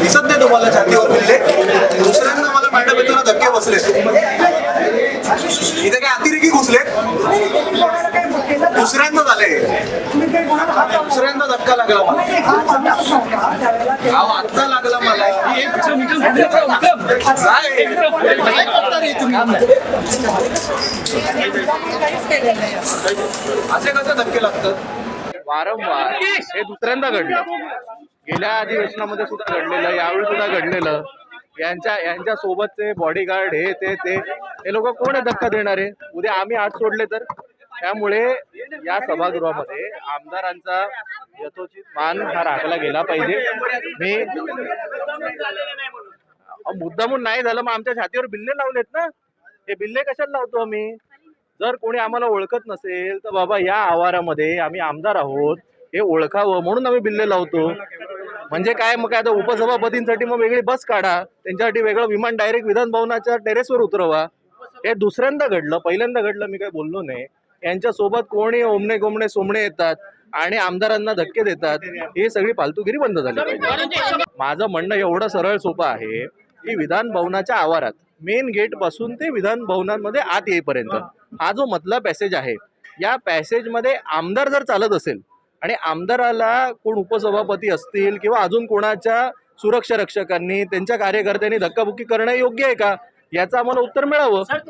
दिसत नाही तुम्हाला छातीवर बिल्ले. दुसऱ्यांदा मला मॅडम येताना धक्के बसले. इथे काय अतिरेकी घुसले दुसऱ्यांदा झाले. दुसऱ्यांदा धक्का लागला मला. हा आत्ता लागला मला. काय करता रे तुम्ही असे कसे धक्के लागतात? वारंवार हे दुसऱ्यांदा घडलं. गेल्या अधिवेशनामध्ये सुद्धा घडलेलं यावेळी सुद्धा घडलेलं. यांच्या यांच्या सोबतचे बॉडीगार्ड हे ते ते हे लोक कोण आहे धक्का देणारे? उद्या आम्ही आज सोडले तर? त्यामुळे या सभागृहामध्ये आमदारांचा यथोचित मान हा राखला गेला पाहिजे. मी मुद्दामून नाही झालं मग आमच्या छातीवर बिल्ले लावलेत ना? हे बिल्ले कशाला लावतो आम्ही? जर कोणी आम्हाला ओळखत नसेल तर बाबा या आवारामध्ये आम्ही आमदार आहोत. हे ओळखावं म्हणून आम्ही बिल्ले लावतो. म्हणजे काय मग काय आता उपसभापतींसाठी मग वेगळी बस काढा. त्यांच्यासाठी वेगळं विमान डायरेक्ट विधान भवनाच्या टेरेसवर उतरवा. हे दुसऱ्यांदा घडलं पहिल्यांदा घडलं मी काय बोललो नाही. यांच्या सोबत कोणी ओमणे गोमणे सोमणे येतात आणि आमदारांना धक्के देतात. ही सगळी फालतूगिरी बंद झाली पाहिजे. माझं म्हणणं एवढं सरळ सोपं आहे की विधान भवनाच्या आवारात मेन गेटपासून ते विधान भवनामध्ये आत येईपर्यंत. हा जो मधला पॅसेज आहे या पॅसेजमध्ये आमदार जर चालत असेल आणि आमदाराला कोण उपसभापती असतील किंवा अजून कोणाच्या सुरक्षा रक्षकांनी त्यांच्या कार्यकर्त्यांनी धक्काबुक्की करणं योग्य आहे का? याचं आम्हाला उत्तर मिळावं.